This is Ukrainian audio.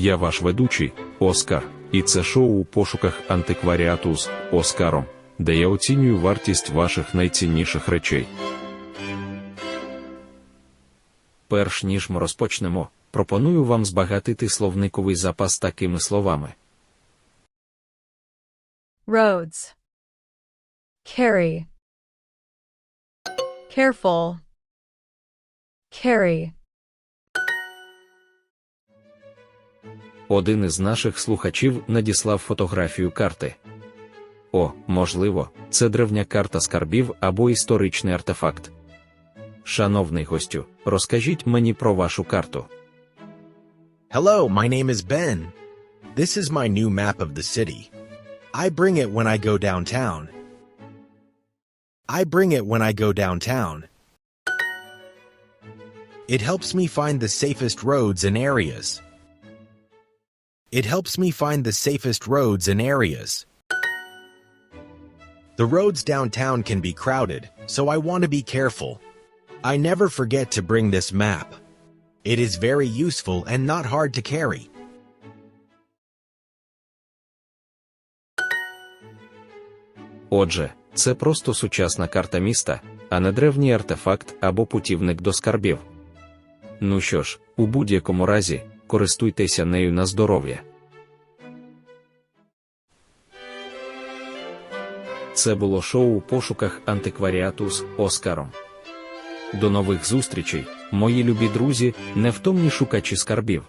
Я ваш ведучий, Оскар, і це шоу у пошуках антикваріату з Оскаром, де я оцінюю вартість ваших найцінніших речей. Перш ніж ми розпочнемо, пропоную вам збагатити словниковий запас такими словами: roads, carry, careful, carry, один із наших слухачів надіслав фотографію карти. О, можливо, це древня карта скарбів або історичний артефакт. Шановний гостю, розкажіть мені про вашу карту. Hello, my name is Ben. This is my new map of the city. I bring it when I go downtown. I bring it when I go downtown. It helps me find the safest roads and areas. It helps me find the safest roads and areas. The roads downtown can be crowded, so I want to be careful. I never forget to bring this map. It is very useful and not hard to carry. Отже, це просто сучасна карта міста, а не древній артефакт або путівник до скарбів. Ну що ж, у будь-якому разі, користуйтеся нею на здоров'я. Це було шоу у пошуках антикваріату з Оскаром. До нових зустрічей, мої любі друзі, невтомні шукачі скарбів.